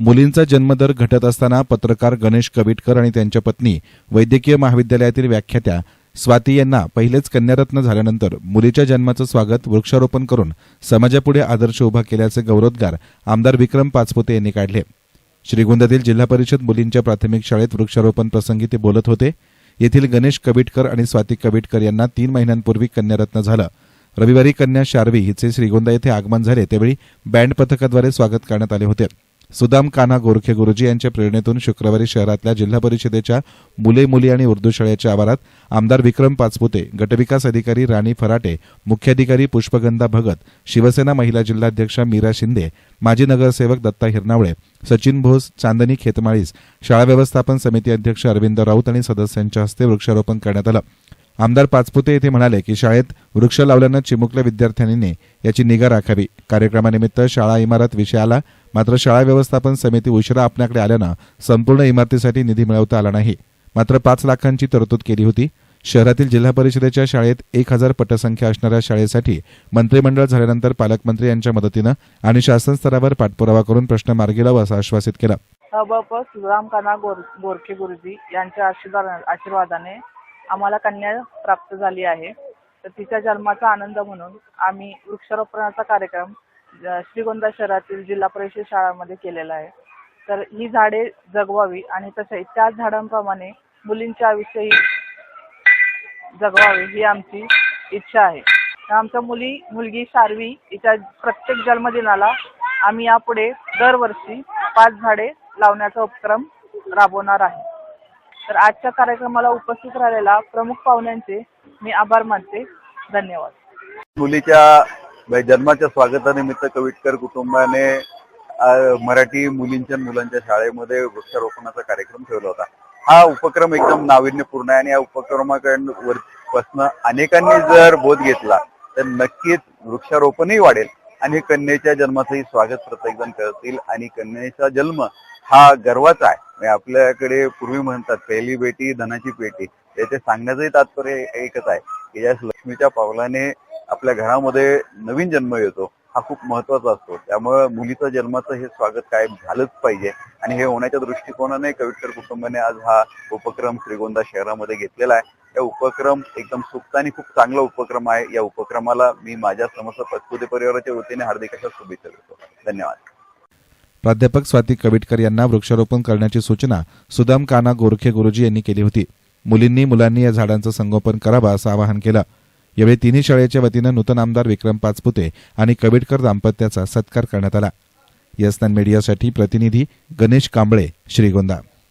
मुलींचा जन्मदर घटत असताना पत्रकार गणेश कविटकर आणि त्यांच्या पत्नी वैद्यकीय महाविद्यालयातील व्याख्यात्या स्वाती यांना पहिलेच कन्यारत्न झाल्यानंतर मुलीच्या जन्माचं स्वागत वृक्षारोपण करून समाजापुढे आदर्श उभा केल्याचे गौरवोद्गार आमदार विक्रम पाचपोते यांनी काढले. श्रीगोंद्यातील जिल्हा परिषद मुलींच्या प्राथमिक शाळेत वृक्षारोपण प्रसंगी ते बोलत होते. येथील गणेश कविटकर आणि स्वाती कविटकर यांना तीन महिन्यांपूर्वी कन्यारत्न झालं. रविवारी कन्या शार्वी हिचे श्रीगोंदा येथे आगमन झाले त्यावेळी बँड पथकाद्वारे स्वागत करण्यात आले होते. सुदाम कान्हा गोरखे गुरुजी यांच्या प्रेरणेतून शुक्रवारी शहरातल्या जिल्हा परिषदेच्या मुले मुली आणि उर्दू शाळेच्या आवारात आमदार विक्रम पाचपुते गटविकास अधिकारी राणी फराटे मुख्याधिकारी पुष्पगंधा भगत शिवसेना महिला जिल्हाध्यक्षा मीरा शिंदे माजी नगरसेवक दत्ता हिरनावळे सचिन भोस चांदणी खेतमाळीस शाळा व्यवस्थापन समिती अध्यक्ष अरविंद राऊत आणि सदस्यांच्या हस्ते वृक्षारोपण करण्यात आलं. आमदार पाचपुते येथे म्हणाले की शाळेत वृक्ष लावल्यानं चिमुकल्या विद्यार्थ्यांनी याची निगा राखावी. कार्यक्रमानिमित्त शाळा इमारत विषय आला मात्र शाळा व्यवस्थापन समिती उशिरा आपल्याकडे आल्यानं संपूर्ण इमारतीसाठी निधी मिळवता आला नाही. मात्र पाच लाखांची तरतूद केली होती. शहरातील जिल्हा परिषदेच्या शाळेत एक हजार पटसंख्या असणाऱ्या शाळेसाठी मंत्रिमंडळ झाल्यानंतर पालकमंत्री यांच्या मदतीनं आणि शासन स्तरावर पाठपुरावा करून प्रश्न मार्गी लावा असं आश्वासित केलं. हबप गोर गोरखे गुरुजी यांच्या आशीर्वाद आशीर्वादाने आम्हाला कन्या प्राप्त झाली आहे. तर तिच्या जन्माचा आनंद म्हणून आम्ही वृक्षारोपणाचा कार्यक्रम श्रीगोंदा शहरातील जिल्हा परिषद शाळांमध्ये केलेला आहे. तर ही झाडे जगवावी आणि तसे त्याच झाडांप्रमाणे मुलींच्या आयुष्यही जगवावी ही आमची इच्छा आहे. तर आमच्या मुली मुलगी सारवी हिच्या प्रत्येक जन्मदिनाला आम्ही यापुढे दरवर्षी पाच झाडे लावण्याचा उपक्रम राबवणार आहे. तर आजच्या कार्यक्रमाला उपस्थित राहिलेल्या प्रमुख पाहुण्यांचे मी आभार मानते. धन्यवाद. मुलीच्या जन्माच्या स्वागतानिमित्त कविटकर कुटुंबाने मराठी मुलींच्या मुलांच्या शाळेमध्ये वृक्षारोपणाचा कार्यक्रम ठेवला होता. हा उपक्रम एकदम नाविन्यपूर्ण आहे आणि या उपक्रमाकडून अनेकांनी जर बोध घेतला तर नक्कीच वृक्षारोपणही वाढेल आणि कन्येच्या जन्माचंही स्वागत प्रत्येकजण करतील आणि कन्येचा जन्म हा गर्वाचा आहे. म्हणजे आपल्याकडे पूर्वी म्हणतात पहिली बेटी धनाची पेटी. त्याचे सांगण्याचंही तात्पर्य एकच आहे की या लक्ष्मीच्या पावलाने आपल्या घरामध्ये नवीन जन्म येतो हा खूप महत्त्वाचा असतो. त्यामुळे मुलीचं जन्माचं हे स्वागत कायम झालंच पाहिजे. आणि हे होण्याच्या दृष्टिकोनाने कविटकर कुटुंबाने आज हा उपक्रम श्रीगोंदा शहरामध्ये घेतलेला आहे. या उपक्रम एकदम सुप्त आणि खूप चांगला उपक्रम आहे. या उपक्रमाला मी माझ्या समस्त पतपुते परिवाराच्या वतीने हार्दिक अशा शुभेच्छा देतो. धन्यवाद. प्राध्यापक स्वाती कविटकर यांना वृक्षारोपण करण्याची सूचना सुदाम काना गोरखे गुरुजी यांनी केली होती. मुलींनी मुलांनी या झाडांचं संगोपन करावं असं आवाहन केलं. यावेळी तिन्ही शाळेच्या वतीनं नूतन आमदार विक्रम पाचपुते आणि कबीडकर दाम्पत्याचा सत्कार करण्यात आला. यस्तान मीडियासाठी प्रतिनिधी गणेश कांबळे श्रीगोंदा.